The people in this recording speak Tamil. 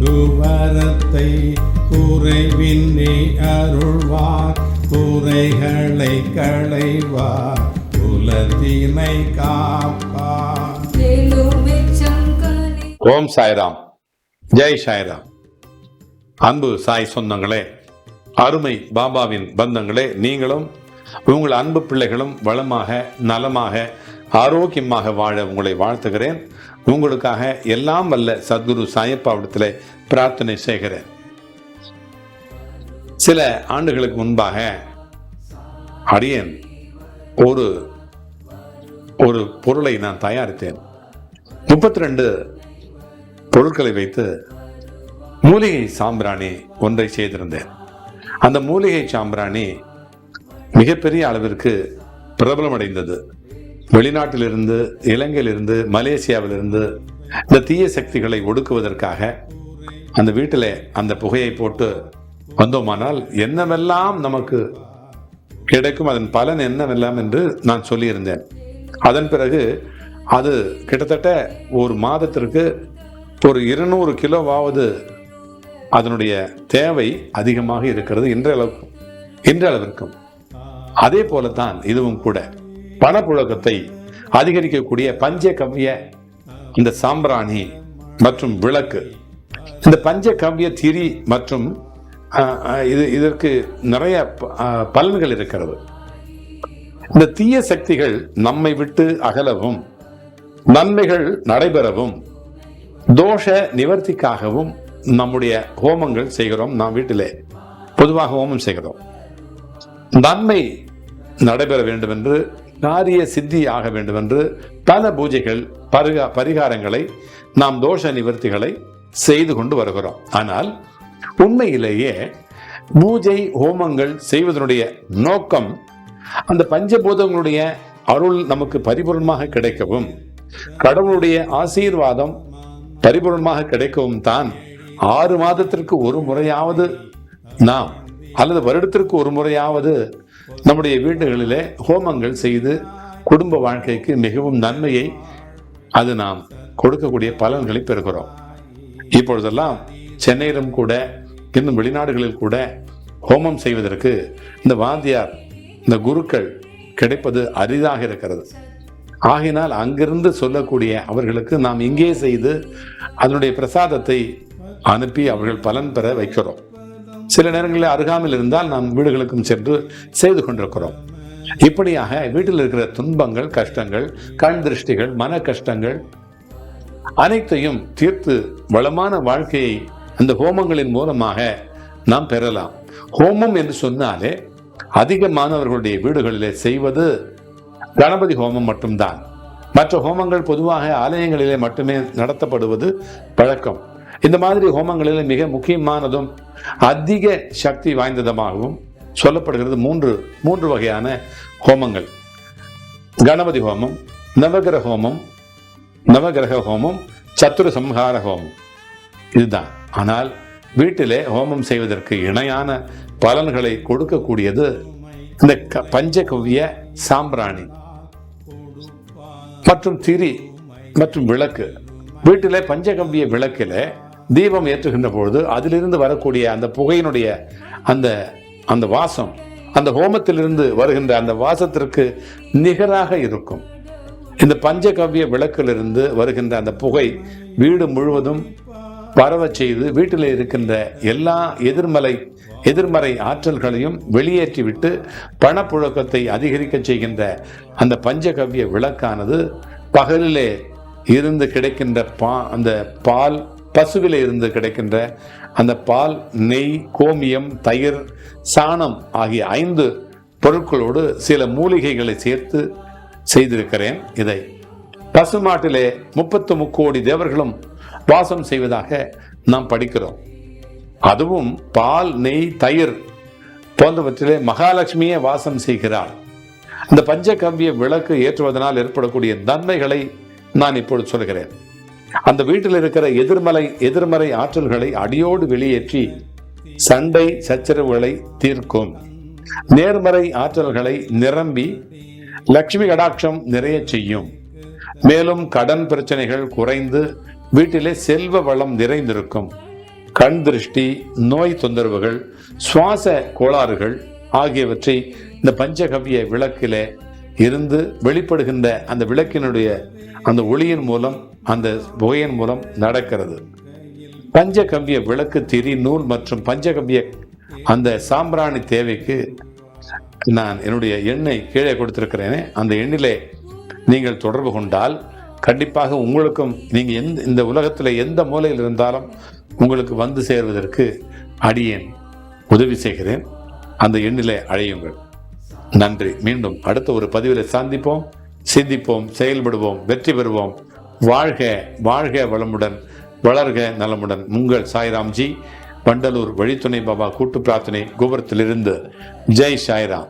குவரத்தை குறைவின்றி அருள்வார். குறைகளை களைவார். குலத்தினை காப்பார். ஓம் சாய்ராம். ஜெய் சாய்ராம். அன்பு சாய் சொந்தங்களே அருமை பாபாவின் பந்தங்களே நீங்களும் உங்கள் அன்பு பிள்ளைகளும் வளமாக நலமாக ஆரோக்கியமாக வாழ உங்களை வாழ்த்துகிறேன். உங்களுக்காக எல்லாம் வல்ல சத்குரு சாயப்பாவிடத்தில் பிரார்த்தனை செய்கிறேன். சில ஆண்டுகளுக்கு முன்பாக அடியேன் ஒரு ஒரு பொருளை நான் தயாரித்தேன். முப்பத்தி ரெண்டு பொருட்களை வைத்து மூலிகை சாம்பிராணி ஒன்றை செய்திருந்தேன். அந்த மூலிகை சாம்பிராணி மிகப்பெரிய அளவிற்கு பிரபலமடைந்தது. வெளிநாட்டிலிருந்து இலங்கையிலிருந்து மலேசியாவிலிருந்து இந்த தீய சக்திகளை ஒடுக்குவதற்காக அந்த வீட்டில் அந்த புகையை போட்டு வந்தோமானால் என்னவெல்லாம் நமக்கு கிடைக்கும் அதன் பலன் என்னவெல்லாம் என்று நான் சொல்லியிருந்தேன். அதன் பிறகு அது கிட்டத்தட்ட ஒரு மாதத்திற்கு ஒரு இருநூறு கிலோவாவது அதனுடைய தேவை அதிகமாக இருக்கிறது இன்றளவுக்கும் இன்றளவிற்கும். அதே போலத்தான் இதுவும் கூட. பணப்புழக்கத்தை அதிகரிக்கக்கூடிய பஞ்ச கவ்ய இந்த சாம்பிராணி மற்றும் விளக்கு. இந்த பஞ்ச கவ்ய திரி மற்றும் இது இதற்கு நிறைய ப- பலன்கள் இருக்கிறது. இந்த தீய சக்திகள் நம்மை விட்டு அகலவும் நன்மைகள் நடைபெறவும் தோஷ நிவர்த்திக்காகவும் நம்முடைய ஹோமங்கள் செய்கிறோம் நாம் வீட்டிலே. பொதுவாக ஹோமம் செய்கிறோம். நன்மை நடைபெற வேண்டும் என்று காரிய சித்தி ஆக வேண்டும் என்று பல பூஜைகள் பரிகா பரிகாரங்களை நாம் தோஷ நிவர்த்திகளை செய்து கொண்டு வருகிறோம். ஆனால் உண்மையிலேயே பூஜை ஹோமங்கள் செய்வதனுடைய நோக்கம் அந்த பஞ்சபூதங்களுடைய அருள் நமக்கு பரிபூர்ணமாக கிடைக்கவும் கடவுளுடைய ஆசீர்வாதம் பரிபூர்ணமாக கிடைக்கவும் தான் ஆறு மாதத்திற்கு ஒரு முறையாவது நாம் அல்லது வருடத்திற்கு ஒரு முறையாவது நம்முடைய வீடுகளிலே ஹோமங்கள் செய்து குடும்ப வாழ்க்கைக்கு மிகவும் நன்மையை அது நாம் கொடுக்கக்கூடிய பலன்களை பெறுகிறோம். இப்பொழுதெல்லாம் சென்னையிலும் கூட இன்னும் வெளிநாடுகளில் கூட ஹோமம் செய்வதற்கு இந்த வாத்தியார் இந்த குருக்கள் கிடைப்பது அரிதாக இருக்கிறது. ஆகினால் அங்கிருந்து சொல்லக்கூடிய அவர்களுக்கு நாம் இங்கே செய்து அதனுடைய பிரசாதத்தை அனுப்பி அவர்கள் பலன் பெற வைக்கிறோம். சில நேரங்களில் அருகாமல் இருந்தால் நாம் வீடுகளுக்கும் சென்று செய்து கொண்டிருக்கிறோம். இப்படியாக வீட்டில் இருக்கிற துன்பங்கள் கஷ்டங்கள் கண் திருஷ்டிகள் மன கஷ்டங்கள் அனைத்தையும் தீர்த்து வளமான வாழ்க்கையை அந்த ஹோமங்களின் மூலமாக நாம் பெறலாம். ஹோமம் என்று சொன்னாலே அதிகமானவர்களுடைய வீடுகளிலே செய்வது கணபதி ஹோமம் மட்டும்தான். மற்ற ஹோமங்கள் பொதுவாக ஆலயங்களிலே மட்டுமே நடத்தப்படுவது பழக்கம். இந்த மாதிரி ஹோமங்களில் மிக முக்கியமானதும் அதிக சக்தி வாய்ந்ததுமாகவும் சொல்லப்படுகிறது மூன்று மூன்று வகையான ஹோமங்கள். கணபதி ஹோமம் நவகிரக ஹோமம் நவகிரக ஹோமம் சத்துரு சம்ஹார ஹோமம். இதுதான். ஆனால் வீட்டிலே ஹோமம் செய்வதற்கு இணையான பலன்களை கொடுக்கக்கூடியது இந்த பஞ்சகவ்ய சாம்பிராணி. மற்றும் திரி மற்றும் விளக்கு. வீட்டிலே பஞ்சகவ்ய விளக்கிலே தீபம் ஏற்றுகின்ற பொழுது அதிலிருந்து வரக்கூடிய அந்த புகையினுடைய அந்த அந்த வாசம் அந்த ஹோமத்திலிருந்து வருகின்ற அந்த வாசத்திற்கு நிகராக இருக்கும். இந்த பஞ்சகவ்ய விளக்கிலிருந்து வருகின்ற அந்த புகை வீடு முழுவதும் பரவச் செய்து வீட்டில் இருக்கின்ற எல்லா எதிர்மலை எதிர்மறை ஆற்றல்களையும் வெளியேற்றிவிட்டு பணப்புழக்கத்தை அதிகரிக்க செய்கின்ற அந்த பஞ்சகவ்ய விளக்கானது பகலிலே இருந்து கிடைக்கின்ற பா அந்த பால் பசுவில் இருந்து கிடைக்கின்ற அந்த பால் நெய் கோமியம் தயிர் சாணம் ஆகிய ஐந்து பொருட்களோடு சில மூலிகைகளை சேர்த்து செய்திருக்கிறேன். இதை பசுமாட்டிலே முப்பத்து முக்கோடி தேவர்களும் வாசம் செய்வதாக நாம் படிக்கிறோம். அதுவும் பால் நெய் தயிர் போன்றவற்றிலே மகாலட்சுமியே வாசம் செய்கிறாள். அந்த பஞ்சகவ்ய விளக்கு ஏற்றுவதனால் ஏற்படக்கூடிய நன்மைகளை நான் இப்பொழுது சொல்கிறேன். அந்த வீட்டில் இருக்கிற எதிர்மலை எதிர்மறை ஆற்றல்களை அடியோடு வெளியேற்றி சண்டை சச்சரவுகளை தீர்க்கும். நேர்மறை ஆற்றல்களை நிரம்பி லட்சுமி கடாட்சம் நிறைய செய்யும். மேலும் கடன் பிரச்சனைகள் குறைந்து வீட்டிலே செல்வ வளம் நிறைந்திருக்கும். கண் திருஷ்டி நோய் தொந்தரவுகள் சுவாச கோளாறுகள் ஆகியவற்றை இந்த பஞ்சகவிய விளக்கிலே இருந்து வெளிப்படுகின்ற அந்த விளக்கினுடைய அந்த ஒளியின் மூலம் அந்த புகையின் மூலம் நடக்கிறது. பஞ்சகவ்ய விளக்கு திரி நூல் மற்றும் பஞ்சகவ்ய அந்த சாம்பிராணி தேவைக்கு நான் என்னுடைய எண்ணை கீழே கொடுத்திருக்கிறேனே அந்த எண்ணிலே நீங்கள் தொடர்பு கொண்டால் கண்டிப்பாக உங்களுக்கும் நீங்கள் எந்த இந்த உலகத்தில் எந்த மூலையில் இருந்தாலும் உங்களுக்கு வந்து சேர்வதற்கு அடியேன் உதவி செய்கிறேன். அந்த எண்ணிலே அழையுங்கள். நன்றி. மீண்டும் அடுத்த ஒரு பதிவில் சந்திப்போம். சிந்திப்போம் செயல்படுவோம் வெற்றி பெறுவோம். வாழ்க வாழ்க வளமுடன் வளர்க நலமுடன். உங்கள் சாய்ராம்ஜி வண்டலூர் வழித்துணை பாபா கூட்டு பிரார்த்தனை கோபுரத்திலிருந்து. ஜெய் சாய்ராம்.